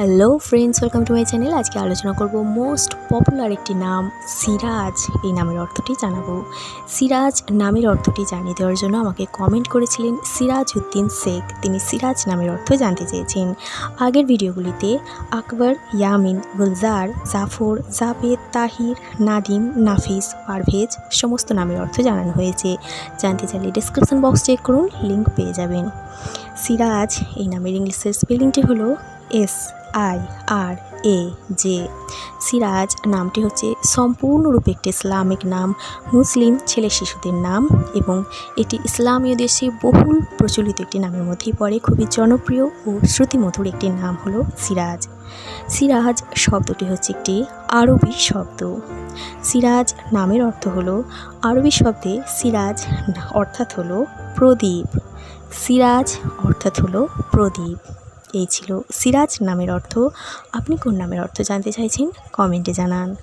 Hello friends welcome to my channel আজকে আলোচনা করব মোস্ট পপুলার একটি নাম, সিরাজ এই নামের অর্থটি জানাব। সিরাজ নামের অর্থটি জানিয়ে দেওয়ার জন্য আমাকে কমেন্ট করেছিলেন সিরাজ উদ্দিন শেখ। তিনি সিরাজ নামের অর্থ জানতে চেয়েছেন। আগের ভিডিওগুলিতে আকবর, ইয়ামিন, গুলজার, জাফর, জাভেদ, তাহির, নাদিম, নাফিস, পারভেজ সমস্ত নামের অর্থ জানানো হয়েছে। জানতে চাইলে ডিসক্রিপশন বক্স চেক করুন লিঙ্ক পেয়ে যাবেন। সিরাজ এই নামের ইংলিশের স্পেলিংটি হলো S I R A J. Siraj নামটি হচ্ছে সম্পূর্ণরূপে একটি ইসলামিক নাম। মুসলিম ছেলে শিশুদের নাম এবং এটি ইসলামীয় দেশে বহুল প্রচলিত একটি নামের মধ্যেই পড়ে। খুবই জনপ্রিয় ও শ্রুতিমধুর একটি নাম হলো সিরাজ। সিরাজ শব্দটি হচ্ছে একটি আরবি শব্দ। সিরাজ নামের অর্থ হলো, আরবি শব্দে সিরাজ অর্থাৎ হলো প্রদীপ। সিরাজ অর্থাৎ হলো প্রদীপ। এই ছিল সিরাজ নামের অর্থ। আপনি কোন নামের অর্থ জানতে চাইছেন? কমেন্টে জানান।